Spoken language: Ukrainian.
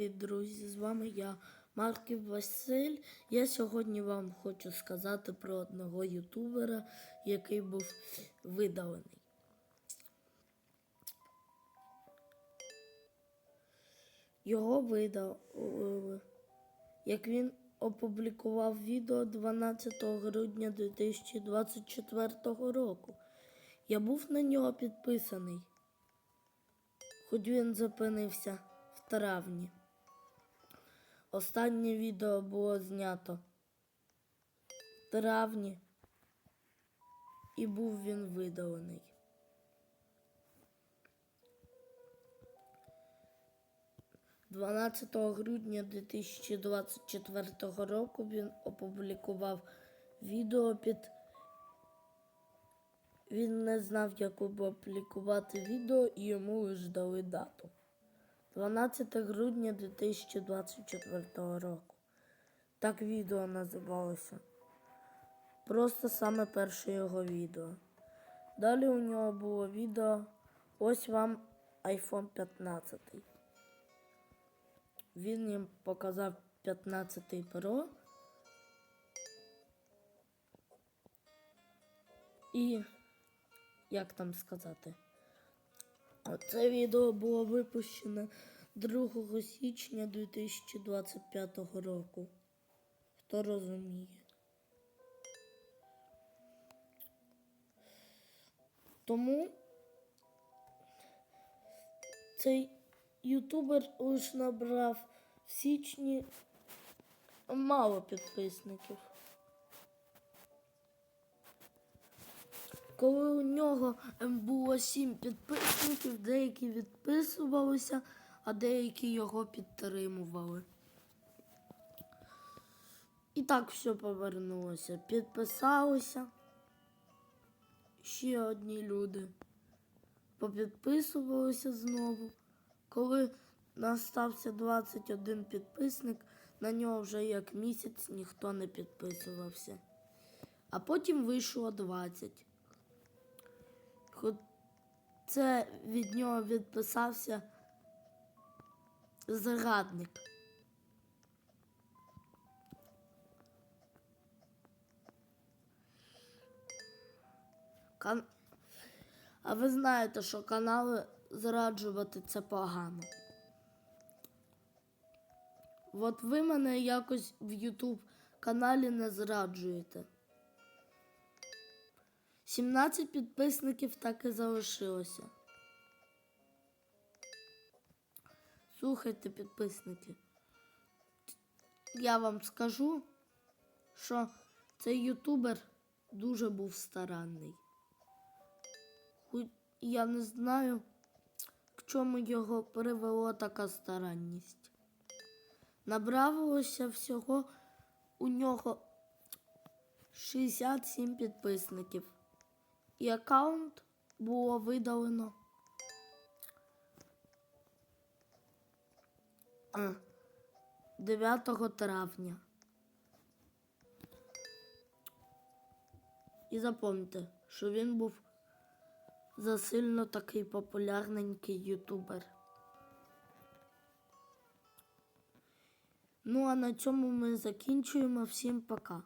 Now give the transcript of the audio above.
Привіт, друзі! З вами я, Марків Василь. Я сьогодні вам хочу сказати про одного ютубера, який був видалений. Його видалили, як він опублікував відео 12 грудня 2024 року. Я був на нього підписаний, хоч він зупинився в травні. Останнє відео було знято в травні і був він видалений. Дванадцятого грудня 2024 року він опублікував відео під. Він не знав, як опублікувати відео і йому лише дали дату. 12 грудня 2024 року. Так відео називалося. Просто саме перше його відео. Далі у нього було відео Ось вам iPhone 15. Він їм показав 15 Pro. І як там сказати? Це відео було випущено 2 січня 2025 року. Хто розуміє? Тому цей ютубер лише набрав в січні мало підписників. Коли у нього було сім підписників, деякі відписувалися, а деякі його підтримували. І так все повернулося. Підписалися ще одні люди. Попідписувалися знову. Коли настався 21 підписник, на нього вже як місяць ніхто не підписувався. А потім вийшло 20. Це від нього відписався зрадник. Кан... А ви знаєте, що канали зраджувати це погано. От ви мене якось в YouTube каналі не зраджуєте. 17 підписників так і залишилося. Слухайте, підписники. Я вам скажу, що цей ютубер дуже був старанний. Я не знаю, к чому його привело така старанність. Набравилося всього у нього 67 підписників. І аккаунт було видалено а, 9 травня. І запам'ятайте, що він був засильно такий популярненький ютубер. Ну а на цьому ми закінчуємо. Всім пока.